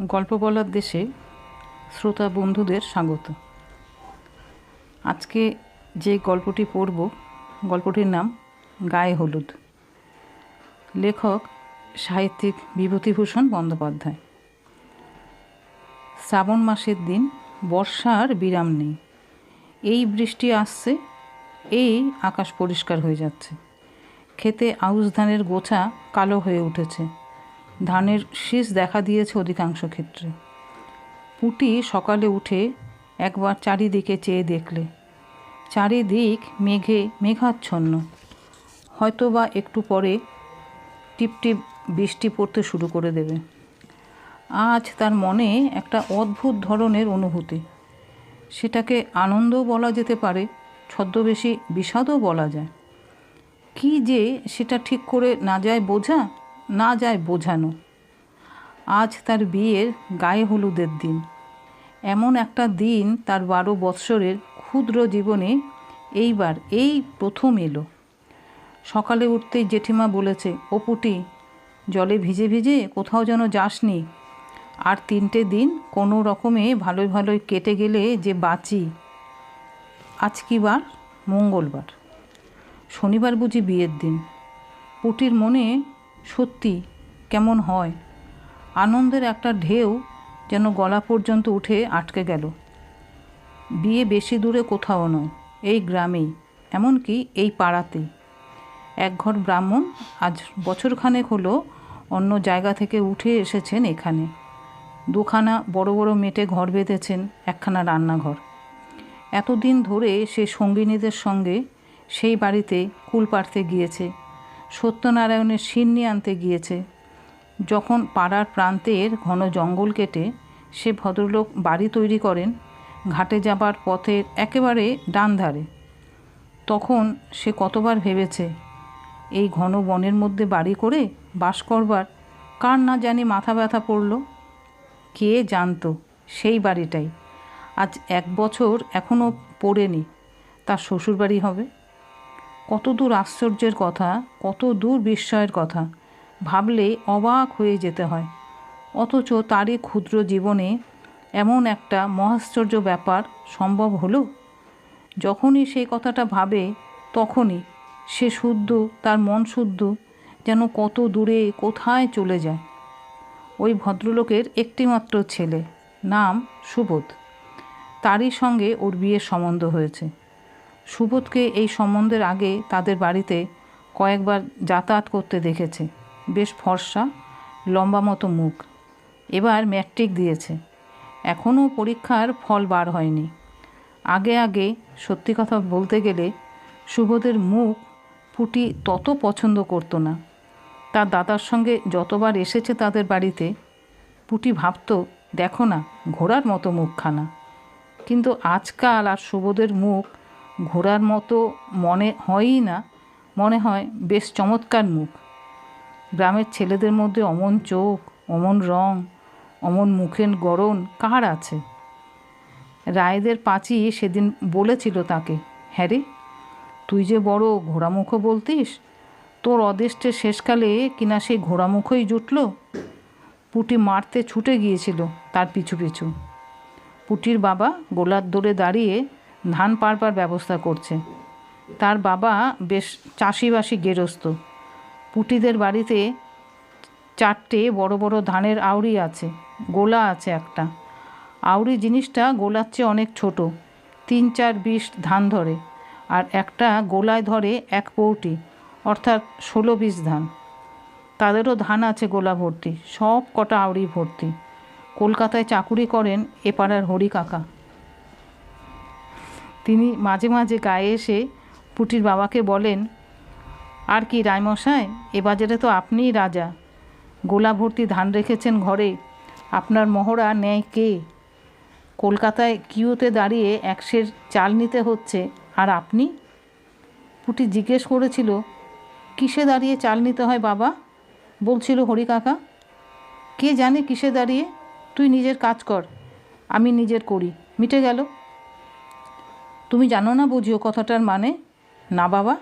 গল্প বলার দেশে শ্রোতা বন্ধুদের স্বাগত। আজকে যে গল্পটি পড়ব, গল্পটির নাম গায়ে হলুদ। লেখক, সাহিত্যিক বিভূতিভূষণ বন্দ্যোপাধ্যায়। শ্রাবণ মাসের দিন বর্ষার বিরাম নেই। এই বৃষ্টি আসছে, এই আকাশ পরিষ্কার হয়ে যাচ্ছে। খেতে আউশ ধানের গোছা কালো হয়ে উঠেছে। ধানের শীষ দেখা দিয়েছে অধিকাংশ ক্ষেত্রে। পুটি সকালে উঠে একবার চারিদিকে চেয়ে দেখলে। চারিদিক মেঘে মেঘাচ্ছন্ন। হয়তো বা একটু পরে টিপটিপ বৃষ্টি পড়তে শুরু করে দেবে। আজ তার মনে একটা অদ্ভুত ধরনের অনুভূতি। সেটাকে আনন্দও বলা যেতে পারে, ছদ্মবেশী বিষাদও বলা যায়। কি যে সেটা ঠিক করে না যায় বোঝা না যায় বোঝানো। আজ তার বিয়ের গায়ে হলুদের দিন। এমন একটা দিন তার বারো বৎসরের ক্ষুদ্র জীবনে এইবার, এই প্রথম এলো। সকালে উঠতেই জেঠিমা বলেছে ও পুটি জলে ভিজে ভিজে কোথাও যেন যাসনি। আর তিনটে দিন কোনো রকমে ভালোই ভালোই কেটে গেলে যে বাঁচি। আজ কি বার? মঙ্গলবার। শনিবার বুঝি বিয়ের দিন। পুটির মনে সত্যি কেমন হয়? আনন্দের একটা ঢেউ যেন গলা পর্যন্ত উঠে আটকে গেল। বিয়ে বেশি দূরে কোথাও নয়, এই গ্রামেই, এমনকি এই পাড়াতেই এক ঘর ব্রাহ্মণ আজ বছরখানেক হলো অন্য জায়গা থেকে উঠে এসেছেন এখানে। দুখানা বড় বড় মেটে ঘর বেঁধেছেন একখানা রান্নাঘর। এতদিন ধরে সে সঙ্গিনীদের সঙ্গে সেই বাড়িতে কুল পাড়তে গিয়েছে। সত্যনারায়ণের সিন্নি আনতে গিয়েছে। যখন পাড়ার প্রান্তের ঘন জঙ্গল কেটে সে ভদ্রলোক বাড়ি তৈরি করেন, ঘাটে যাবার পথের একেবারে ডান ধারে। তখন সে কতবার ভেবেছে, এই ঘন বনের মধ্যে বাড়ি করে বাস করবার কার না জানি মাথা ব্যথা পড়ল? কে জানতো সেই বাড়িটাই। আজ এক বছর এখনও পড়েনি, তার শ্বশুরবাড়ি হবে। কত দূর আশ্চর্যের কথা, কত দূর বিস্ময়ের কথা। ভাবলে অবাক হয়ে যেতে হয়। অথচ তারই ক্ষুদ্র জীবনে এমন একটা মহাশ্চর্য ব্যাপার সম্ভব হলো? যখনই সেই কথাটা ভাবে, তখনই সে শুদ্ধ, তার মন শুদ্ধ, যেন কত দূরে, কোথায় চলে যায়। ওই ভদ্রলোকের একটিমাত্র ছেলে, নাম সুবোধ। তারই সঙ্গে ওর বিয়ের সম্বন্ধ হয়েছে। সুবোধকে এই সম্বন্ধের আগে তাদের বাড়িতে কয়েকবার যাতায়াত করতে দেখেছে। বেশ ফর্সা, লম্বা মতো মুখ। এবার ম্যাট্রিক দিয়েছে। এখনও পরীক্ষার ফল বার হয়নি। আগে আগে, সত্যি কথা বলতে গেলে, সুবোধের মুখ পুটি তত পছন্দ করতো না। তার দাদার সঙ্গে যতবার এসেছে তাদের বাড়িতে, পুটি ভাবত, দেখো না, ঘোড়ার মতো মুখখানা। কিন্তু আজকাল আর সুবোধের মুখ ঘোড়ার মতো মনে হয়ই না, মনে হয় বেশ চমৎকার মুখ। গ্রামের ছেলেদের মধ্যে অমন চোখ, অমন রং, অমন মুখের গড়ন কার আছে? রায়দের পাঁচি সেদিন বলেছিল তাকে হ্যাঁ রে, তুই যে বড় ঘোড়ামুখো বলতিস, তোর অদেষ্টে শেষকালে কিনা সেই ঘোড়ামুখোই জুটল? পুটি মারতে ছুটে গিয়েছিল তার পিছু পিছু। পুটির বাবা গোলার দৌড়ে দাঁড়িয়ে ধান পারবার ব্যবস্থা করছে। তার বাবা বেশ চাষিবাসি গেরস্ত। পুটিদের বাড়িতে চারটে বড় বড় ধানের আউড়ি আছে, গোলা আছে একটা। আউড়ি জিনিসটা গোলার চেয়ে অনেক ছোট, তিন চার বিশ ধান ধরে, আর একটা গোলায় ধরে এক পৌটি, অর্থাৎ ষোলো বিশ ধান। তাদেরও ধান আছে গোলা ভর্তি, সব কটা আউড়ি ভর্তি। কলকাতায় চাকুরি করেন এ পাড়ার হরি কাকা তিনি মাঝে মাঝে গায়ে এসে পুটির বাবাকে বলেন, আর কি রায়মশাই, এ বাজারে তো আপনিই রাজা। গোলা ভর্তি ধান রেখেছেন ঘরে, আপনার মহড়া নেয় কে? কলকাতায় কিউতে দাঁড়িয়ে একশের চাল নিতে হচ্ছে, আর আপনি? পুটি জিজ্ঞেস করেছিল, কিসে দাঁড়িয়ে চাল নিতে হয় বাবা? বলছিল, হরি কাকা, কে জানে কিসে দাঁড়িয়ে? তুই নিজের কাজ কর, আমি নিজের করি। মিটে গেল। তুমি জানো না বুঝিও কথাটার মানে? না বাবা।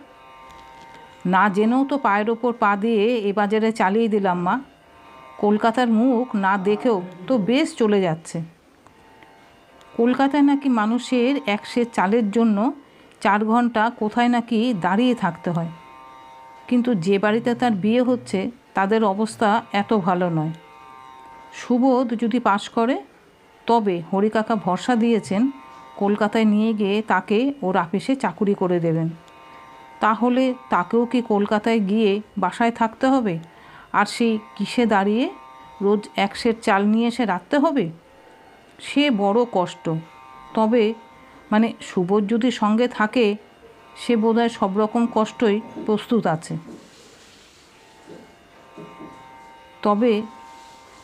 না জেনেও তো পায়ের ওপর পা দিয়ে এ বাজারে চালিয়ে দিলাম মা। কলকাতার মুখ না দেখেও তো বেশ চলে যাচ্ছে। কলকাতায় নাকি মানুষের এক সে চালের জন্য চার ঘণ্টা কোথায় নাকি দাঁড়িয়ে থাকতে হয়। কিন্তু যে বাড়িতে তার বিয়ে হচ্ছে, তাদের অবস্থা এত ভালো নয়। সুবোধ যদি পাশ করে, তবে হরিকাকা ভরসা দিয়েছেন কলকাতায় নিয়ে গিয়ে তাকে ওর আপিসে চাকুরি করে দেবেন। তাহলে তাকেও কি কলকাতায় গিয়ে বাসায় থাকতে হবে? আর সেই কিসে দাঁড়িয়ে রোজ এক সের চাল নিয়ে এসে রাখতে হবে? সে বড় কষ্ট। তবে মানে সুবোধ যদি সঙ্গে থাকে, সে বোধহয় সব রকম কষ্টই প্রস্তুত আছে। তবে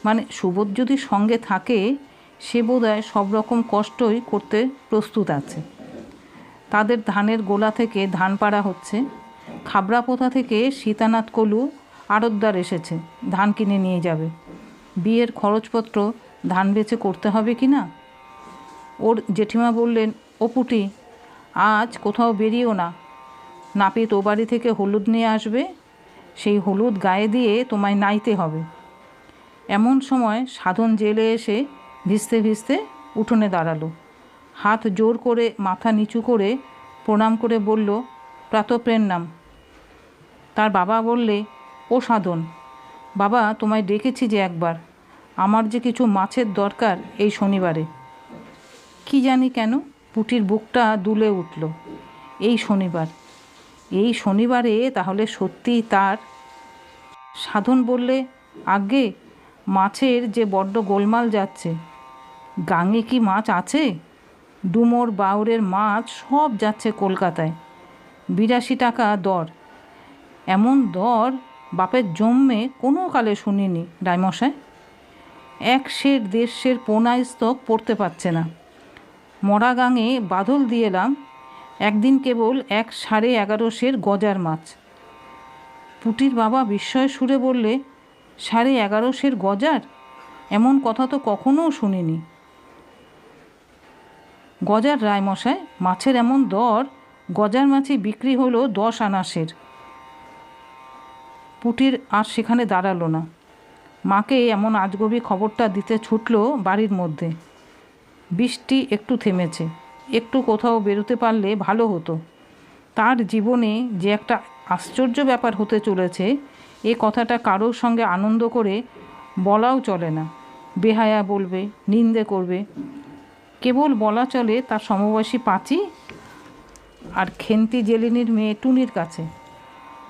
মানে সুবোধ যদি সঙ্গে থাকে সে বোধহয় সব রকম কষ্টই করতে প্রস্তুত আছে। তাদের ধানের গোলা থেকে ধান পাড়া হচ্ছে খাবড়াপোতা থেকে সীতানাথ কলু আড়তদার এসেছে, ধান কিনে নিয়ে যাবে। বিয়ের খরচপত্র ধান বেচে করতে হবে কি না? ওর জেঠিমা বললেন অপুটি আজ কোথাও বেরিয়েও না। নাপিত ও বাড়ি থেকে হলুদ নিয়ে আসবে, সেই হলুদ গায়ে দিয়ে তোমায় নাইতে হবে। এমন সময় সাধন জেলে এসে ভিজতে ভিজতে উঠোনে দাঁড়াল। হাত জোর করে মাথা নিচু করে প্রণাম করে বলল প্রাতপ্রের নাম। তার বাবা বললে, ও সাধন, বাবা তোমায় ডেকেছি যে একবার, আমার যে কিছু মাছের দরকার এই শনিবারে। কি জানি কেন পুটির বুকটা দুলে উঠল, এই শনিবার, এই শনিবারে তাহলে সত্যিই তার? সাধন বললে আগে মাছের যে বড্ড গোলমাল যাচ্ছে। গাঙে কি মাছ আছে? ডুমোর বাউরের মাছ সব যাচ্ছে কলকাতায়। বিরাশি টাকা দর। এমন দর বাপের জন্মে কোনো কালে শুনিনি, রায়মশাই। এক সের দেড় পোনা স্তক পড়তে পারছে না। মরা গাঙে বাদল দিয়ে এলাম, একদিন কেবল এক সাড়ে এগারো সের গজার মাছ। পুটির বাবা বিস্ময় সুরে বললে সাড়ে এগারো সের গজার? এমন কথা তো কখনোও শুনিনি। গজার রায়মশাই মাছের এমন দর, গজার মাছে বিক্রি হলো দশ আনাসের পুটির আর সেখানে দাঁড়াল না। মাকে এমন আজগবি খবরটা দিতে ছুটল বাড়ির মধ্যে। বৃষ্টি একটু থেমেছে, একটু কোথাও বেরোতে পারলে ভালো হতো। তার জীবনে যে একটা আশ্চর্য ব্যাপার হতে চলেছে এ কথাটা কারোর সঙ্গে আনন্দ করে বলাও চলে না। বেহায়া বলবে, নিন্দে করবে। কেবল বলা চলে তার সমবয়সী পাচি আর খেন্তি জেলিনির মেয়ে টুনির কাছে।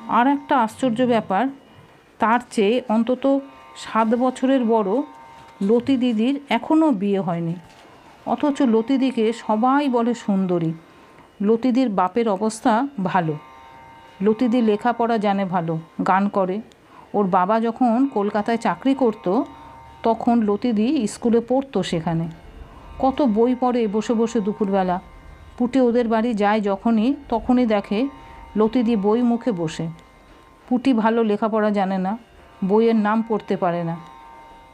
আর একটা আশ্চর্য ব্যাপার, তার চেয়ে অন্তত সাত বছরের বড় লতি দিদির এখনও বিয়ে হয়নি। অথচ লতিদিকে সবাই বলে সুন্দরী। লতিদির বাপের অবস্থা ভালো। লতিদি লেখাপড়া জানে ভালো, গান করে। ওর বাবা যখন কলকাতায় চাকরি করত, তখন লতিদি স্কুলে পড়তো সেখানে। কত বই পড়ে বসে বসে দুপুরবেলা। পুটি ওদের বাড়ি যায় যখনই, তখনই দেখে লতিদি বই মুখে বসে। পুটি ভালো লেখাপড়া জানে না, বইয়ের নাম পড়তে পারে না।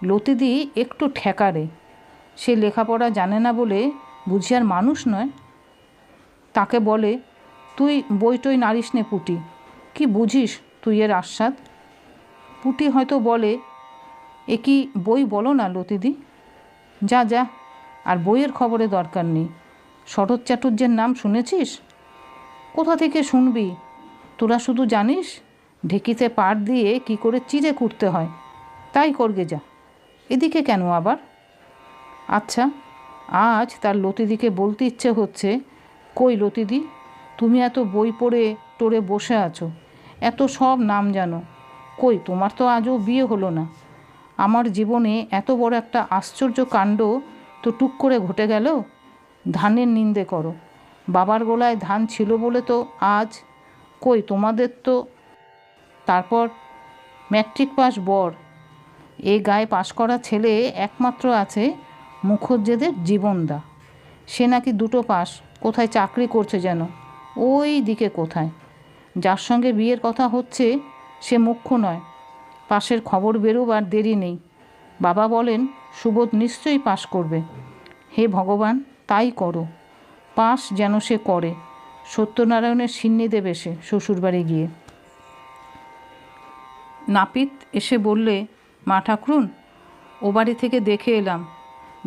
লতিদি একটু ঠেকারে। সে লেখাপড়া জানে না বলে বুঝি আর মানুষ নয়? তাকে বলে তুই বই টই নারিস নে পুটি। কি বুঝিস তুই এর আস্বাদ? পুটি হয়তো বলে, এ কি বই বলো না লতিদি? যা যা, আর বইয়ের খবরে দরকার নেই। শরৎ চাটুর্যের নাম শুনেছিস? কোথা থেকে শুনবি? তোরা শুধু জানিস, ঢেকিতে পাট দিয়ে কি করে চিড়ে কুটতে হয়। তাই করগে যা। এদিকে কেন আবার? আচ্ছা আজ তার লতিদিকে বলতে ইচ্ছে হচ্ছে, কই লতিদি? তুমি এত বই পড়ে টোরে বসে আছো। এত সব নাম জানো। কই, তোমার তো আজও বিয়ে হলো না। আমার জীবনে এত বড় একটা আশ্চর্য কাণ্ড তো টুক করে ঘটে গেল। ধানের নিন্দে করো। বাবার গোলায় ধান ছিল বলে তো আজ। কই, তোমাদের তো তারপর ম্যাট্রিক পাস বর। এ গায়ে পাশ করা ছেলে একমাত্র আছে মুখজ্জেদের জীবনদা। সে নাকি দুটো পাস। কোথায় চাকরি করছে যেন। ওই দিকে কোথায়? যার সঙ্গে বিয়ের কথা হচ্ছে, সে মুখ্য নয়। পাশের খবর বেরোবার দেরি নেই। বাবা বলেন, সুবোধ নিশ্চয়ই পাশ করবে। হে ভগবান, তাই করো। পাশ যেন সে করে। সত্যনারায়ণের সিন্নি দেবে সে শ্বশুরবাড়ি গিয়ে। নাপিত এসে বললে, মা ঠাকুরুন, ও বাড়ি থেকে দেখে এলাম।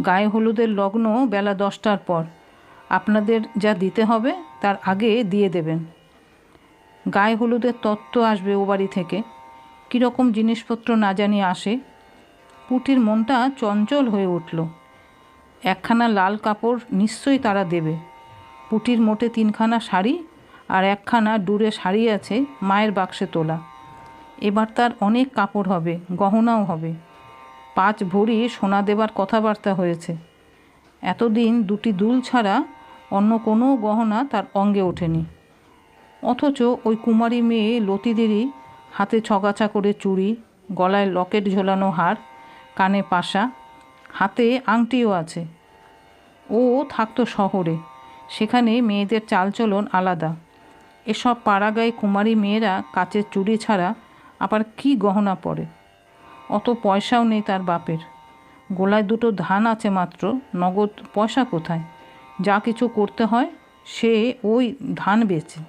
গায়ে হলুদের লগ্ন বেলা দশটার পর। আপনাদের যা দিতে হবে, তার আগে দিয়ে দেবেন। গায়ে হলুদের তত্ত্ব আসবে ও বাড়ি থেকে। কীরকম জিনিসপত্র না জানি আসে, পুটির মনটা চঞ্চল হয়ে উঠল। একখানা লাল কাপড় নিশ্চয়ই তারা দেবে। পুটির মোটে তিনখানা শাড়ি আর একখানা ডুরে শাড়ি আছে মায়ের বাক্সে তোলা। এবার তার অনেক কাপড় হবে, গহনাও হবে। পাঁচ ভরি সোনা দেবার কথাবার্তা হয়েছে। এতদিন দুটি দুল ছাড়া অন্য কোনো গহনা তার অঙ্গে ওঠেনি। অথচ ওই কুমারী মেয়ে লতিদেরই হাতে ছগাছা করে চুড়ি, গলায় লকেট ঝোলানো হার, কানে পাশা, হাতে আংটিও আছে। ও থাকতো শহরে, সেখানে মেয়েদের চালচলন আলাদা। এসব পাড়াগায় কুমারী মেয়েরা কাচের চুড়ি ছাড়া আবার কি গহনা পরে? অত পয়সাও নেই তার বাপের। গোলায় দুটো ধান আছে মাত্র, নগদ পয়সা কোথায়? যা কিছু করতে হয়, সে ওই ধান বেচে।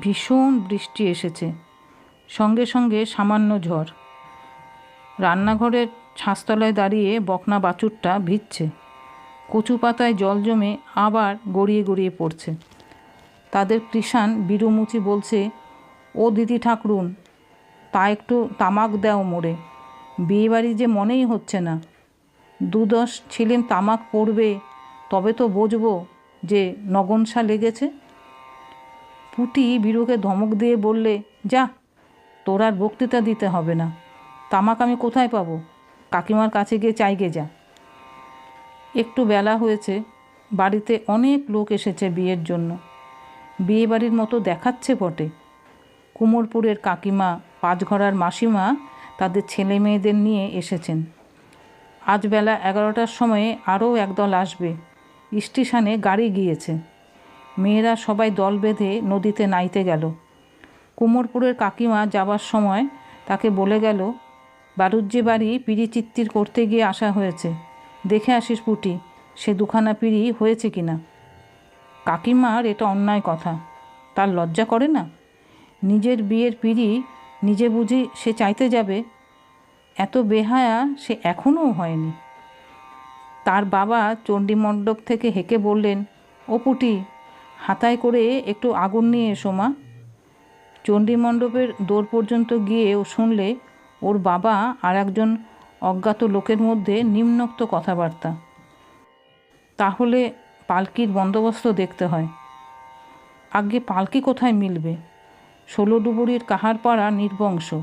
ভীষণ বৃষ্টি এসেছে। সঙ্গে সঙ্গে সামান্য ঝড়। রান্নাঘরের ছাঁচতলায় দাঁড়িয়ে বকনা বাছুরটা ভিজছে। কচু পাতায় জল জমে আবার গড়িয়ে গড়িয়ে পড়ছে। তাদের কৃষাণ বিরুমুচি বলছে, ও দিদি ঠাকরুন, তা একটু তামাক দাও মোড়ে বিয়েবাড়ি যে মনেই হচ্ছে না। দুদশ ছিলেন তামাক পড়বে তবে তো বুঝব যে নগনসা লেগেছে। পুটি বীরুকে ধমক দিয়ে বললে, যা, তোর আর বক্তৃতা দিতে হবে না। তামাক আমি কোথায় পাবো? কাকিমার কাছে গিয়ে চাইগে যা। একটু বেলা হয়েছে, বাড়িতে অনেক লোক এসেছে বিয়ের জন্য। বিয়ে বাড়ির মতো দেখাচ্ছে বটে। কুমোরপুরের কাকিমা, পাঁচঘরার মাসিমা, তাদের ছেলে মেয়েদের নিয়ে এসেছেন। আজ বেলা এগারোটার সময়ে আরও একদল আসবে। স্টেশনে গাড়ি গিয়েছে। মেয়েরা সবাই দল বেঁধে নদীতে নাইতে গেল। কুমোরপুরের কাকিমা যাবার সময় তাকে বলে গেল বারুজ্জি বাড়ি পিড়ি চিত্তির করতে গিয়ে আসা হয়েছে। দেখে আসিস পুটি, সে দুখানা পিড়ি হয়েছে কি না? কাকিমার এটা অন্যায় কথা। তার লজ্জা করে না? নিজের বিয়ের পিড়ি নিজে বুঝি সে চাইতে যাবে? এত বেহায়া সে এখনও হয়নি। তার বাবা চণ্ডীমণ্ডপ থেকে হেঁকে বললেন, ও পুটি, হাতায় করে একটু আগুন নিয়ে এসো মা। চণ্ডীমণ্ডপের দোর পর্যন্ত গিয়ে ও শুনলে ওর বাবা আর একজন অজ্ঞাত লোকের মধ্যে নিম্নোক্ত কথাবার্তা। তাহলে পালকির বন্দোবস্ত দেখতে হয়। আগে পালকি কোথায় মিলবে? ষোলো ডুবুরির কাহারপাড়া নির্বংশ।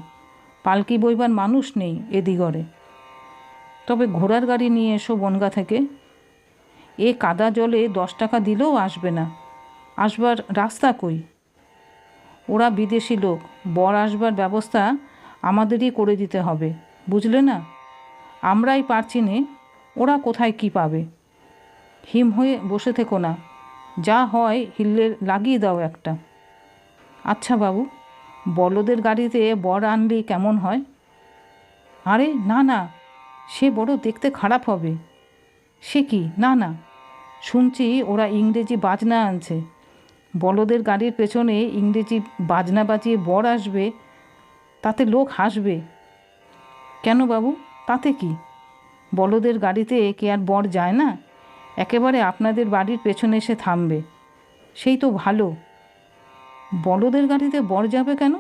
পালকি বইবার মানুষ নেই এদিগরে তবে ঘোড়ার গাড়ি নিয়ে এসো বনগা থেকে। এ কাদা জলে দশ টাকা দিলেও আসবে না। আসবার রাস্তা কই? ওরা বিদেশি লোক, বর আসবার ব্যবস্থা আমাদেরই করে দিতে হবে, বুঝলে না? আমরাই পারছি নে, ওরা কোথায় কি পাবে? হিম হয়ে বসে থেকো না, যা হয় হিল্লে লাগিয়ে দাও একটা। আচ্ছা বাবু, বলদের গাড়িতে বর আনলে কেমন হয়? আরে না না সে বড় দেখতে খারাপ হবে। সে কি? না না। শুনছি ওরা ইংরেজি বাজনা আনছে। বলদের গাড়ির পেছনে ইংরেজি বাজনা বাজিয়ে বর আসবে, তাতে লোক হাসবে। কেন বাবু? তাতে কি? বলদের গাড়িতে কে আর বর যায় না? একেবারে আপনাদের বাড়ির পেছনে এসে থামবে। সেই তো ভালো। বলদের গাড়িতে বর যাবে কেন?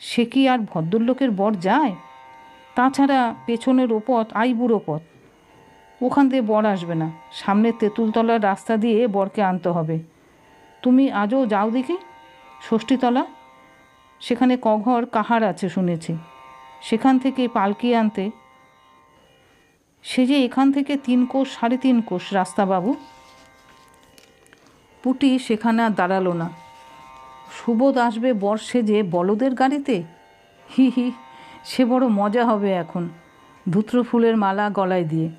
সে কি আর ভদ্রলোকের বর যায়? তাছাড়া পেছনের ওপথ আইবুড়ো পথ। ওখান দিয়ে বর আসবে না। সামনের তেঁতুলতলার রাস্তা দিয়ে বরকে আনতে হবে। তুমি আজও যাও দেখি। ষষ্ঠীতলা। সেখানে কঘর কাহার আছে শুনেছি। সেখান থেকে পালকি আনতে। সে যে এখান থেকে তিন কোষ সাড়ে তিন কোষ রাস্তা বাবু। পুটি সেখানে আর দাঁড়াল না। সুবোধ আসবে বর্ষে যে বলদের গাড়িতে? হি হি সে বড় মজা হবে এখন, ধুত্র ফুলের মালা গলায় দিয়ে।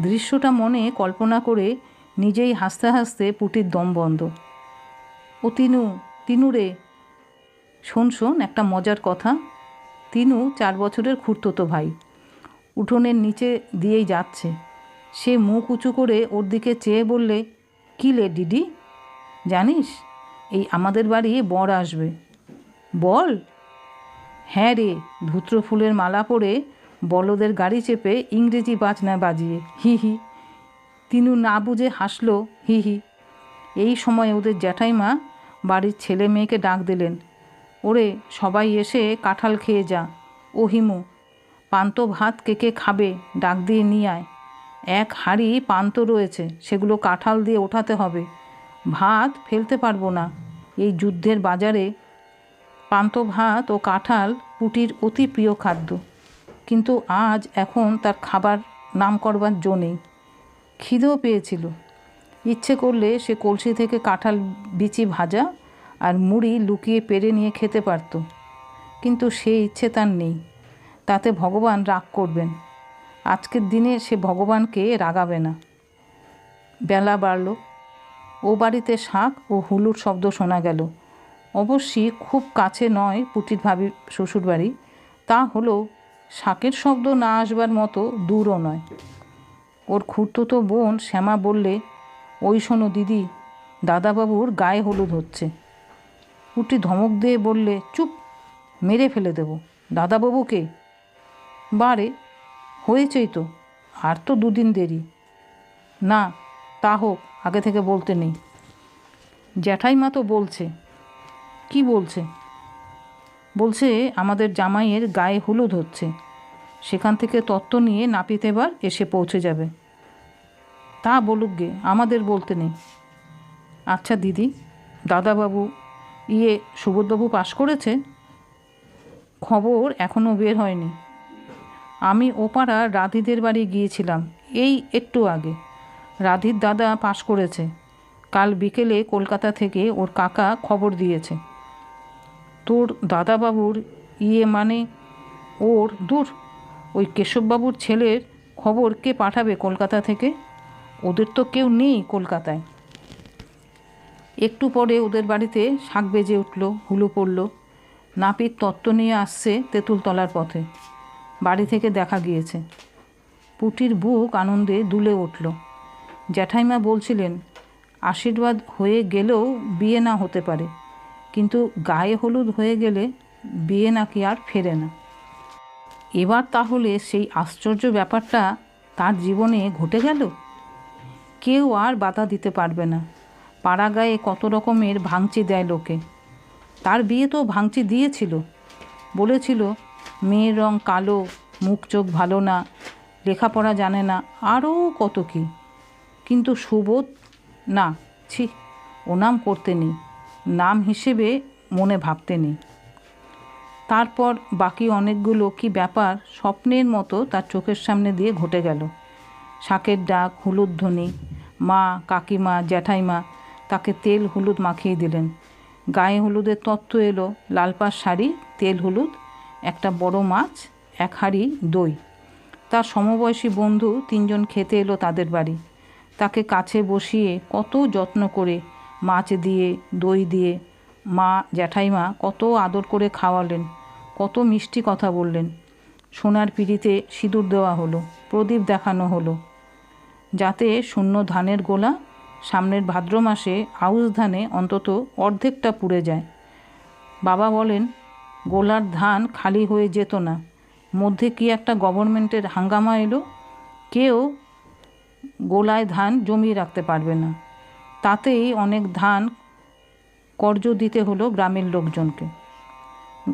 দৃশ্যটা মনে কল্পনা করে নিজেই হাসতে হাসতে পুটির দম বন্ধ। ও তিনু তিনু রে, শোন শোন, একটা মজার কথা। তিনু চার বছরের খুঁড়তো ভাই। উঠোনের নিচে দিয়েই যাচ্ছে। সে মুখ উঁচু করে ওর দিকে চেয়ে বললে, কী লে ডিডি? জানিস, এই আমাদের বাড়ি বর আসবে। বল? হ্যাঁ রে, ধুত্র ফুলের মালা পরে বলদের গাড়ি চেপে ইংরেজি বাজনা বাজিয়ে, হি হি। তিনু না বুঝে হাসলো, হি হি। এই সময় ওদের জ্যাঠাইমা বাড়ির ছেলে মেয়েকে ডাক দিলেন, ওরে, সবাই এসে কাঁঠাল খেয়ে যা। ও হিমু, পান্ত ভাত কে কে খাবে? ডাক দিয়ে নিয়ে আয়। এক হাঁড়ি পান্ত রয়েছে, সেগুলো কাঁঠাল দিয়ে ওঠাতে হবে। ভাত ফেলতে পারব না। এই যুদ্ধের বাজারে পান্ত ভাত ও কাঁঠাল পুটির অতি প্রিয় খাদ্য। কিন্তু আজ এখন তার খাবার নাম করবার জো নেই। খিদেও পেয়েছিল। ইচ্ছে করলে সে কলসি থেকে কাঁঠাল বিচি ভাজা আর মুড়ি লুকিয়ে পেরে নিয়ে খেতে পারত। কিন্তু সে ইচ্ছে তার নেই। তাতে ভগবান রাগ করবেন। আজকের দিনে সে ভগবানকে রাগাবে না। বেলা বাড়ল। ও বাড়িতে শাঁখ ও হুলুর শব্দ শোনা গেল। অবশ্যই খুব কাছে নয় পুটির ভাবি শ্বশুরবাড়ি। তা হলেও শাকের শব্দ না আসবার মতো দূরও নয়। ওর খুঁড়তো বোন শ্যামা বললে, ওই শোনো দিদি, দাদাবাবুর গায়ে হলুদ হচ্ছে। পুটি ধমক দিয়ে বললে, চুপ, মেরে ফেলে দেব। দাদাবাবুকে? বারে, হয়েছেই তো, আর তো দুদিন দেরি। না, তা হোক, আগে থেকে বলতে নেই। জ্যাঠাইমা তো বলছে কি বলছে? বলছে, আমাদের জামাইয়ের গায়ে হলুদ হচ্ছে। সেখান থেকে তত্ত্ব নিয়ে নাপিত এবার এসে পৌঁছে যাবে। তা বলুক গে, আমাদের বলতে নেই। আচ্ছা দিদি, দাদাবাবু ইয়ে সুবোধবাবু পাশ করেছে? খবর এখনও বের হয়নি। আমি ওপাড়া রাধিদের বাড়ি গিয়েছিলাম, এই একটু আগে। রাধির দাদা পাশ করেছে। কাল বিকেলে কলকাতা থেকে ওর কাকা খবর দিয়েছে। তোর দাদাবাবুর ইয়ে মানে ওর দূর। ওই কেশববাবুর ছেলের খবর কে পাঠাবে কলকাতা থেকে? ওদের তো কেউ নেই কলকাতায়। একটু পরে ওদের বাড়িতে শাক বেজে উঠল, হুলু পড়ল। নাপিত তত্ত্ব নিয়ে আসছে তেঁতুলতলার পথে। বাড়ি থেকে দেখা গিয়েছে। পুটির বুক আনন্দে দুলে উঠল। জ্যাঠাইমা বলছিলেন, আশীর্বাদ হয়ে গেলেও বিয়ে না হতে পারে। কিন্তু গায়ে হলুদ হয়ে গেলে বিয়ে নাকি আর ফেরে না। এবার তাহলে সেই আশ্চর্য ব্যাপারটা তার জীবনে ঘটে গেল? কেউ আর বাধা দিতে পারবে না। পাড়া গায়ে কত রকমের ভাঙচি দেয় লোকে। তার বিয়ে তো ভাঙচি দিয়েছিল। বলেছিল, মেয়ের রং কালো, মুখ চোখ ভালো না, লেখাপড়া জানে না, আরও কত কি? কিন্তু সুবোধ, না, ছি ও নাম করতে নেই। নাম হিসেবে মনে ভাবতে নেই। তারপর বাকি অনেকগুলো কি ব্যাপার স্বপ্নের মতো তার চোখের সামনে দিয়ে ঘটে গেল। শাকের ডাক, হলুদ ধ্বনি, মা, কাকিমা, জ্যাঠাইমা তাকে তেল হলুদ মাখিয়ে দিলেন। গায়ে হলুদের তত্ত্ব এলো লালপাশ শাড়ি, তেল হলুদ, একটা বড় মাছ, এক হাঁড়ি দই। তার সমবয়সী বন্ধু তিনজন খেতে এলো তাদের বাড়ি। তাকে কাছে বসিয়ে কত যত্ন করে মাছ দিয়ে, দই দিয়ে। মা জ্যাঠাইমা কত আদর করে খাওয়ালেন, কত মিষ্টি কথা বললেন। সোনার পিড়িতে সিঁদুর দেওয়া হলো, প্রদীপ দেখানো হলো। যাতে শূন্য ধানের গোলা সামনের ভাদ্র মাসে আউশ ধানে অন্তত অর্ধেকটা পুড়ে যায়। বাবা বলেন, গোলার ধান খালি হয়ে যেত না। মধ্যে কি একটা গভর্নমেন্টের হাঙ্গামা এলো? কেউ গোলায় ধান জমিয়ে রাখতে পারবে না। তাতেই অনেক ধান কর্জ দিতে হলো গ্রামের লোকজনকে।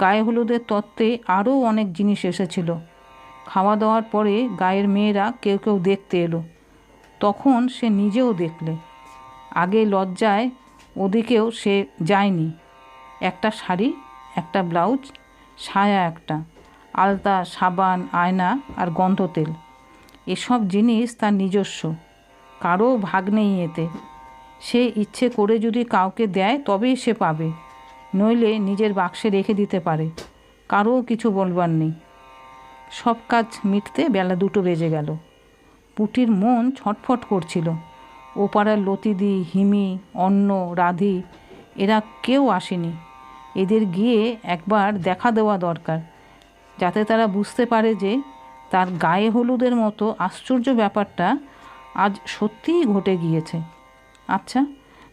গায়ে হলুদের তত্ত্বে আরও অনেক জিনিস এসেছিল। খাওয়া দাওয়ার পরে গায়ের মেয়েরা কেউ কেউ দেখতে এলো। তখন সে নিজেও দেখলে। আগে লজ্জায় ওদিকেও সে যায়নি। একটা শাড়ি, একটা ব্লাউজ, ছায়া একটা, আলতা, সাবান, আয়না আর গন্ধ তেল। এসব জিনিস তার নিজস্ব। কারও ভাগ নেই এতে। সে ইচ্ছে করে যদি কাউকে দেয়, তবেই সে পাবে। নইলে নিজের বাক্সে রেখে দিতে পারে। কারও কিছু বলবার নেই। সব কাজ মিটতে বেলা দুটো বেজে গেল। পুটির মন ছটফট করছিল। ও পাড়ার লতিদি, হিমি, অন্ন, রাধি, এরা কেউ আসেনি। এদের গিয়ে একবার দেখা দেওয়া দরকার, যাতে তারা বুঝতে পারে যে তার গায়ে হলুদের মতো আশ্চর্য ব্যাপারটা আজ সত্যিই ঘটে গিয়েছে। আচ্ছা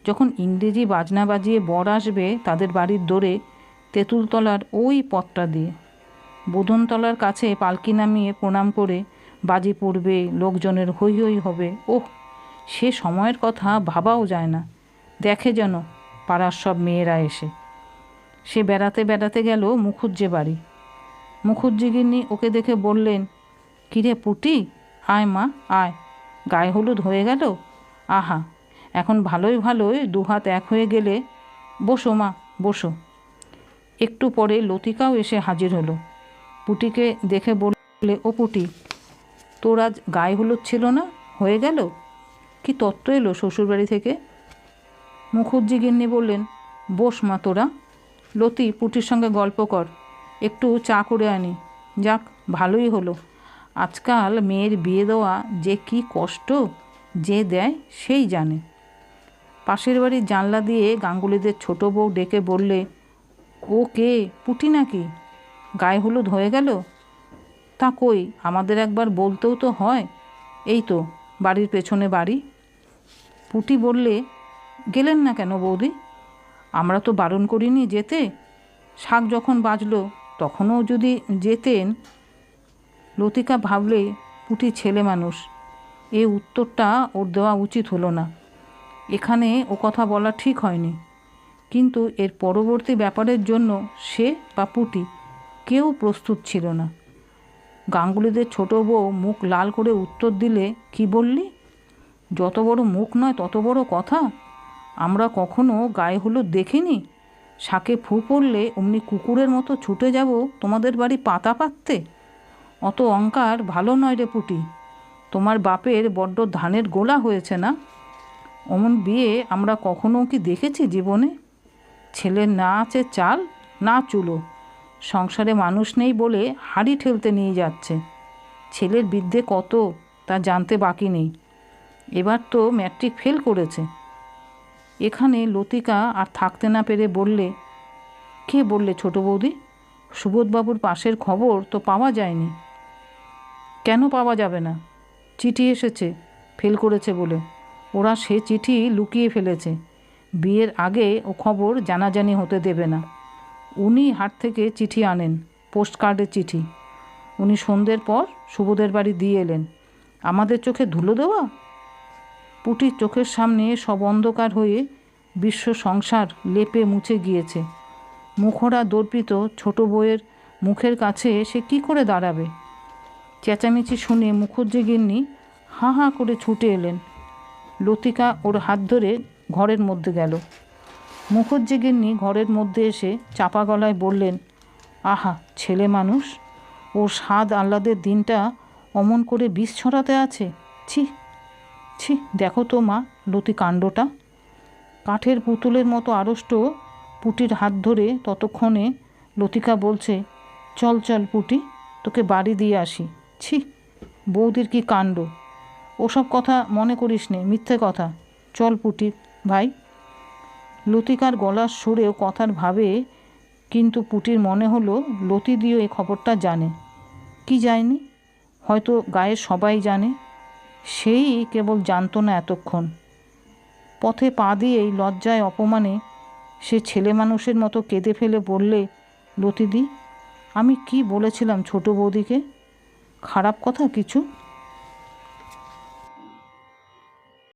যখন ইংরেজি বাজনা বাজিয়ে বর আসবে তাদের বাড়ির দোরে তেঁতুলতলার ওই পথটা দিয়ে। বোধনতলার কাছে পালকি নামিয়ে প্রণাম করে বাজি পড়বে লোকজনের হৈ হৈ হবে। ওহ, সে সময়ের কথা ভাবাও যায় না। দেখে যেন পাড়ার সব মেয়েরা এসে। সে বেড়াতে বেড়াতে গেল মুখুজ্জে বাড়ি। মুখুজ্জিগিন্নি ওকে দেখে বললেন, কিরে পুটি, আয় মা, আয়। গায়ে হলুদ হয়ে গেল? আহা এখন ভালোই ভালোই দুহাত এক হয়ে গেলে বসো মা, বসো। একটু পরে লতিকাও এসে হাজির হলো। পুটিকে দেখে বললে, ও পুটি, তোর আজ গায়ে হলুদ ছিল না? হয়ে গেল? কি তত্ত্ব এলো শ্বশুরবাড়ি থেকে? মুখুজ্জি গিন্নি বললেন, বস মা তোরা। লতি, পুটির সঙ্গে গল্প কর। একটু চা করে আনি। যাক, ভালোই হলো। আজকাল মেয়ের বিয়ে দেওয়া যে কি কষ্ট, যে দেয় সেই জানে। পাশের বাড়ির জানলা দিয়ে গাঙ্গুলিদের ছোট বউ ডেকে বললে, ও কে? পুটি নাকি? গায়ে হলুদ হয়ে গেল? তা কই, আমাদের একবার বলতেও তো হয়। এই তো, বাড়ির পেছনে বাড়ি। পুটি বললে, গেলেন না কেন বৌদি? আমরা তো বারণ করিনি যেতে। শাক যখন বাজলো, তখনও যদি যেতেন? লতিকা ভাবলে, পুটি ছেলে মানুষ, এ উত্তরটা ওর দেওয়া উচিত হলো না। এখানে ও কথা বলা ঠিক হয়নি। কিন্তু এর পরবর্তী ব্যাপারের জন্য সে বা পুটি কেউ প্রস্তুত ছিল না। গাঙ্গুলিদের ছোট বউ মুখ লাল করে উত্তর দিলে, কি বললি? যত বড় মুখ নয়, তত বড় কথা। আমরা কখনো গায়ে হলুদ দেখিনি। শাকে ফু পড়লে অমনি কুকুরের মতো ছুটে যাব তোমাদের বাড়ি পাতা পাততে। অত অঙ্কার ভালো নয় রে পুটি। তোমার বাপের বড্ড ধানের গোলা হয়েছে না? অমন বিয়ে আমরা কখনো কি দেখেছি জীবনে? ছেলের না আছে চাল, না চুলো। সংসারে মানুষ নেই বলে হাড়ি ঠেলতে নিয়ে যাচ্ছে। ছেলের বিদ্যে কত তা জানতে বাকি নেই। এবার তো ম্যাট্রিক ফেল করেছে। এখানে লতিকা আর থাকতে না পেরে বললে, কে বললে ছোট বৌদি? সুবোধবাবুর পাশের খবর তো পাওয়া যায়নি। কেন পাওয়া যাবে না? চিঠি এসেছে, ফেল করেছে বলে। ওরা সে চিঠি লুকিয়ে ফেলেছে। বিয়ের আগে ও খবর জানাজানি হতে দেবে না। উনি হাট থেকে চিঠি আনেন পোস্ট কার্ডের চিঠি। উনি সন্ধ্যের পর সুবোধের বাড়ি দিয়ে এলেন। আমাদের চোখে ধুলো দেওয়া? পুটির চোখের সামনে সব অন্ধকার হয়ে বিশ্ব সংসার লেপে মুছে গিয়েছে। মুখরা দর্পিত ছোট বউয়ের মুখের কাছে সে কি করে দাঁড়াবে? চেঁচামেচি শুনে মুখুজ্জি গিন্নি হাঁ হাঁ করে ছুটে এলেন। লতিকা ওর হাত ধরে ঘরের মধ্যে গেল। মুখুজ্জি গিন্নি ঘরের মধ্যে এসে চাপা গলায় বললেন, আহা, ছেলে মানুষ, ওর স্বাদ আহ্লাদের দিনটা অমন করে বিষ ছড়াতে আছে? ছি ছি, দেখো তো মা, লতি কাণ্ডটা। কাঠের পুতুলের মতো আড়ষ্ট পুটির হাত ধরে ততক্ষণে লতিকা বলছে, চল চল পুটি, তোকে বাড়ি দিয়ে আসি। ছি, বৌদির কি কাণ্ড? ওসব কথা মনে করিস নে, মিথ্যে কথা। চল পুটি, ভাই। লতিকার গলার সুরেও কথার ভাবে কিন্তু পুটির মনে হলো লতি দিয়েও এই খবরটা জানে। কি যায়নি হয়তো গায়ের সবাই জানে। সেই কেবল জানতো না এতক্ষণ। পথে পা দিয়েই লজ্জায় অপমানে সে ছেলে মানুষের মতো কেঁদে ফেলে বললে, লতিদি, আমি কি বলেছিলাম ছোট বৌদিকে? খারাপ কথা কিছু?